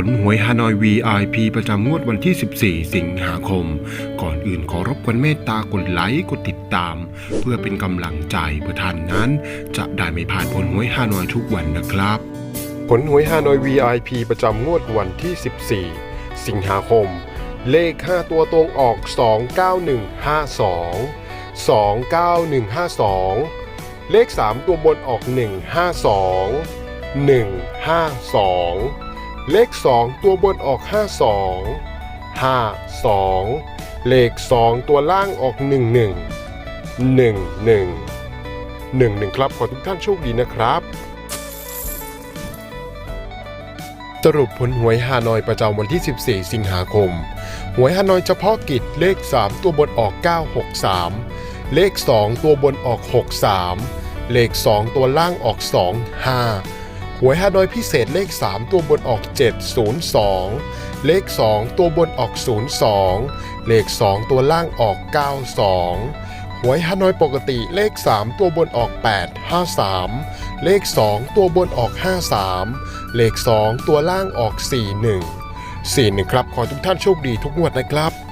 ผลหวยฮานอย VIP ประจำงวดวันที่ 14 สิงหาคม ก่อนอื่นขอรบกวนเมตตากดไลค์กดติดตาม เพื่อเป็นกำลังใจเพื่อท่านนั้น จะได้ไม่พลาดผลหวยฮานอยทุกวันนะครับ ผลหวยฮานอย VIP ประจำงวดวันที่ 14 สิงหาคม เลข 5 ตัวตรงออก 29152 29152 เลข 3 ตัวบนออก 152 152 เลข 2 ตัวบนออก 52 52 เลข 2 ตัวล่างออก 11 11 11 ครับ ขอทุกท่านโชคดีนะครับ สรุปผลหวยฮานอยประจำวันที่ 14 สิงหาคม หวยฮานอยเฉพาะกิจเลข 3 ตัวบนออก 963 เลข 2 ตัวบนออก 63 เลข 2 ตัวล่างออก 25 หวยฮานอยพิเศษเลข 3 ตัวบนออก 702 เลข 2 ตัวบนออก 02 เลข 2 ตัวล่างออก 92 หวยฮานอยปกติเลข 3 ตัวบนออก 853 เลข 2 ตัวบนออก 53 เลข 2 ตัวล่างออก 41 41 ครับ ขอทุกท่านโชคดีทุกงวดนะครับ